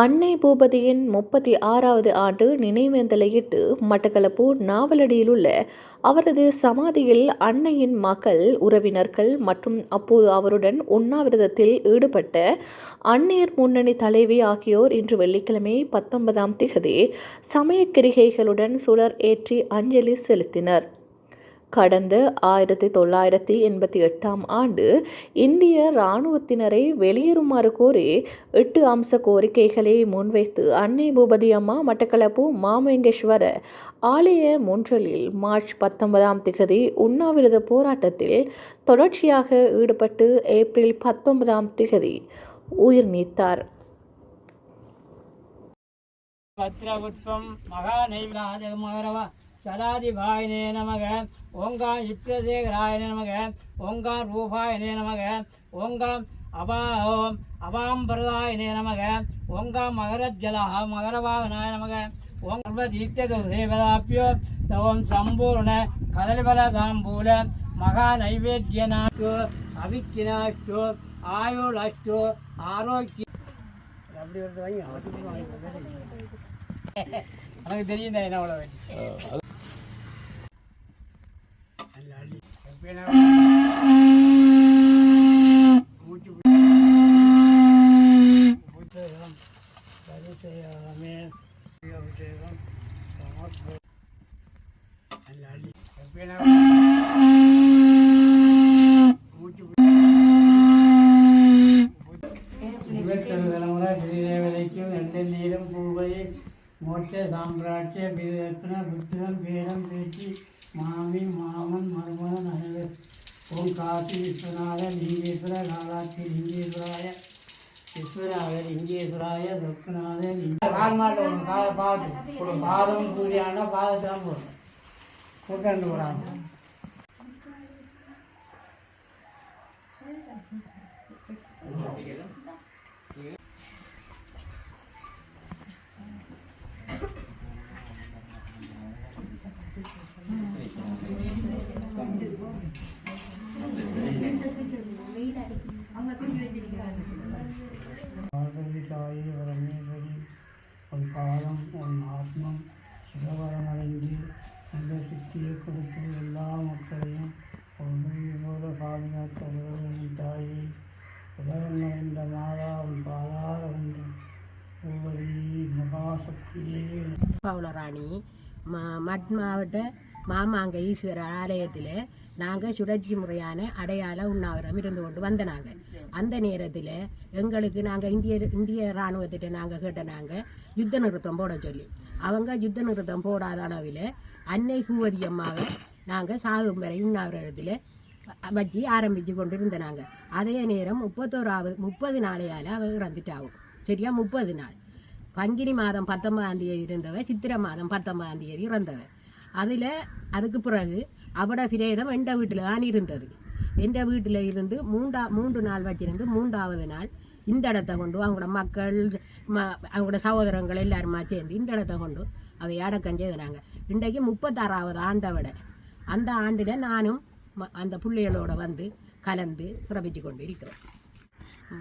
அன்னை பூபதியின் முப்பத்தி ஆறாவது ஆண்டு நினைவேந்தலையிட்டு மட்டக்களப்பு நாவலடியில் உள்ள அவரது சமாதியில் அன்னையின் மகள் உறவினர்கள் மற்றும் அப்போது அவருடன் உண்ணாவிரதத்தில் ஈடுபட்ட அன்னையர் முன்னணி தலைவி ஆகியோர் இன்று வெள்ளிக்கிழமை பத்தொன்பதாம் திகதி சமயக்கிரிகைகளுடன் சுடர் ஏற்றி அஞ்சலி செலுத்தினர். கடந்த ஆயிரத்தி தொள்ளாயிரத்தி எண்பத்தி எட்டாம் ஆண்டு இந்திய இராணுவத்தினரை வெளியேறுமாறு கோரி எட்டு அம்ச கோரிக்கைகளை முன்வைத்து அன்னை பூபதி அம்மா மட்டக்களப்பு மாமங்கேஸ்வர ஆலய முன்றலில் மார்ச் பத்தொன்பதாம் திகதி உண்ணாவிரத போராட்டத்தில் தொடர்ச்சியாக ஈடுபட்டு ஏப்ரல் பத்தொன்பதாம் திகதி உயிர் நீத்தார். பத்ரபுஷ்பம் மகா நைவிலாஜகமகரவ சதாதிபாயினே நமக. ஓங்காம் யுக்தசேகராயனே நமக. ஓங்காம் ரூபாயனே நமக. ஓங்காம் ஓம் அபாம்பரதாயனே நமக. ஓங்காம் மகரஜலா மகரவாகனாய நமக. ஓம் சர்வதீர்த்தேவதாப்பியோ தவம் சம்பூர்ண கதலிபலதாம்பூல மகா நைவேத்தியனாக்கு அவிக்கினாக்கு ஆயுளக்கு ஆரோக்கிய அப்படி வந்து வாங்கி எனக்கு தெரியும் என்ன அவ்வளோ மோட்ச சாம்ராட்சிய பீரத்ன புத்திரம் பீரம் பேச்சு மாமி மாமன் மருமகன் அனைவர் ஓம் காசி விஸ்வநாத லிங்கேஸ்வர காலாட்சி லிங்கேஸ்வராய விஸ்வநாத லிங்கேஸ்வராய துர்க்கநாத லிங்க கால் மாட்டோம் ஒன்று காலை பார்த்து பாதம் கூடியான பாதத்தான் போடணும் கூட்டாண்டு போடாங்க பார்வதி தாயி பரமேஸ்வரி உன் பாதம் உன் ஆத்மம் சிவபரமடைந்து அந்த சித்தியை எல்லா மக்களையும் ஒன்றை போல பாதுகாத்தவர்கள் தாயி உலகம் மாதா உன் பாதார ஒன்று மகாசக்தியே. ம மட் மாவட்ட மாமாங்க ஈஸ்வரர் ஆலயத்தில் நாங்கள் சுழற்சி முறையான அடையாள உண்ணாவிரம் இருந்து கொண்டு வந்த நாங்கள் அந்த நேரத்தில் எங்களுக்கு நாங்கள் இந்திய இந்திய இராணுவத்திட்ட நாங்கள் கேட்ட நாங்கள் யுத்த நிறுத்தம் போட சொல்லி. அவங்க யுத்த நிறுத்தம் போடாத அளவில் அன்னை பூவதி அம்மாவை நாங்கள் சாகும் வரை உண்ணாவிரதத்தில் வச்சு ஆரம்பித்து கொண்டு இருந்த நாங்கள் அதே நேரம் முப்பத்தோராவது முப்பது நாளையால் அவள் இறந்துட்டாகும் சரியா? முப்பது நாள். பங்கினி மாதம் பத்தொன்பதாம் தேதி இருந்தவ சித்திரை மாதம் பத்தொன்பதாம் தேதி இறந்தவ. அதில் அதுக்கு பிறகு அவட பிரேதம் எந்த வீட்டில் தான் இருந்தது. எந்த வீட்டில் இருந்து மூண்டா மூன்று நாள் வச்சிருந்து மூன்றாவது நாள் இந்த இடத்த கொண்டு அவங்களோட மக்கள் ம அவங்களோட சகோதரங்கள் எல்லாருமா சேர்ந்து இந்த இடத்த கொண்டு அதை அடக்கம் செய்துனாங்க. இன்றைக்கு முப்பத்தாறாவது ஆண்டை விட அந்த ஆண்டில் நானும் ம- அந்த பிள்ளைகளோட வந்து கலந்து சிறப்பிச்சு கொண்டு இருக்கிறேன்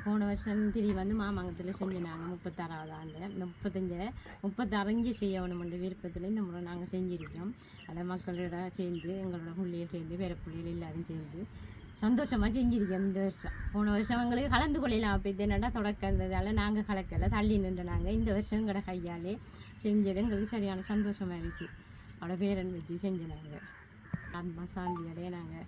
போன வருஷம் திரி வந்து மாமங்கத்தில் செஞ்சினாங்க முப்பத்தாறாவது ஆண்டு. இந்த முப்பத்தஞ்சில் செய்யணும் செய்யணுமென்ற விருப்பத்தில் இந்த முறை நாங்கள் செஞ்சுருக்கோம் அதை மக்களோட சேர்ந்து எங்களோட பிள்ளைகள் சேர்ந்து வேறு பிள்ளைகள் எல்லாரும் சேர்ந்து சந்தோஷமாக செஞ்சிருக்கோம் இந்த வருஷம். போன வருஷம் எங்களுக்கு கலந்து கொள்ளலாம் அப்போ இது என்னடா இருந்ததால் நாங்கள் கலக்கலை. தள்ளி நின்று நாங்கள் இந்த வருஷம் எங்களோட கையாலே செஞ்சது எங்களுக்கு சரியான சந்தோஷமாக இருக்குது அவட பேரன் வச்சு செஞ்சு நாங்கள் ஆத்மா சாந்தி அடைய நாங்கள்